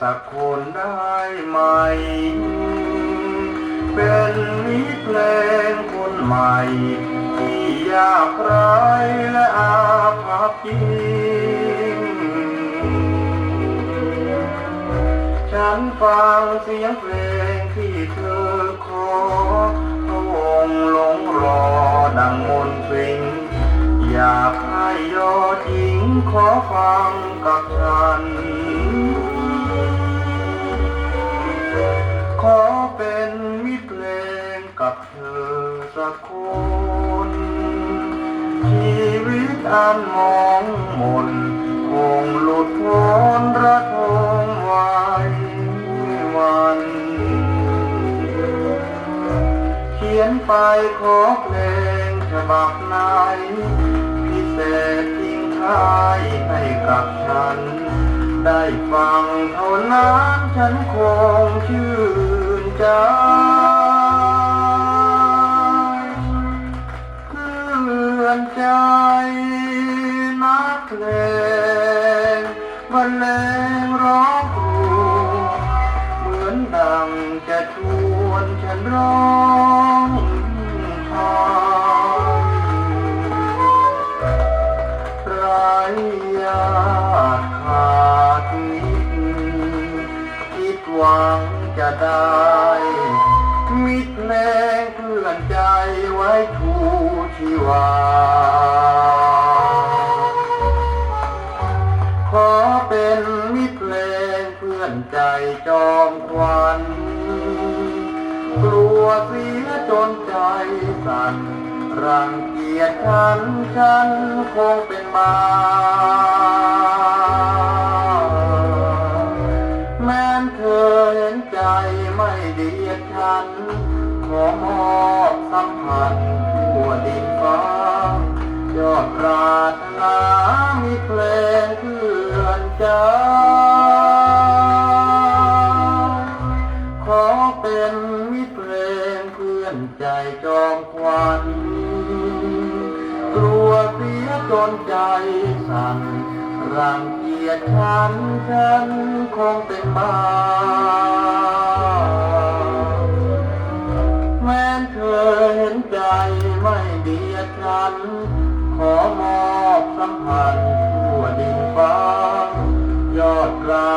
สักคนได้ไหม เป็นมิตรเพลงคนใหม่ ที่ยากไรและอาภัพจริงฉันฟังเสียงเพลงที่เธอขอพระองค์หลงรอดังมนต์ฟิงอยากให้ยอดหญิงขอฟังกับฉัน คนชีวิตอันมองมนคงหลุดพ้นระทมไว้วันเขียนไปขอเพลงฉบับไหนพิเศษทิ้งท้ายให้กับฉัน ได้ฟังเท่านั้นฉันคงชื่นใจ งบรรเลงร้องครูเหมือนดังจะชวนฉันร้องไห้ไรญาขาดมิตรคิดหวังจะได้ มิตรแรงเพื่อนใจไว้ทูชีวา พื่อนใจจอมควันกลัวเสียจนใจสั่นรังเกียจฉันฉันคงเป็นบ้าแม้นเธอเห็นใจไม่เดียดฉัน ขอมอบสัมพันธ์ทั่วดินฟ้ายอดราร เป็นมิตรเพื่อนใจจองควันกลัวเสียจนใจสั่นรังเกียจฉันฉันคงเป็นบ้าแม้เธอเห็นใจไม่เบียดฉัน ขอมอบสัมพันธ์ทั่วดินฟ้ายอดลา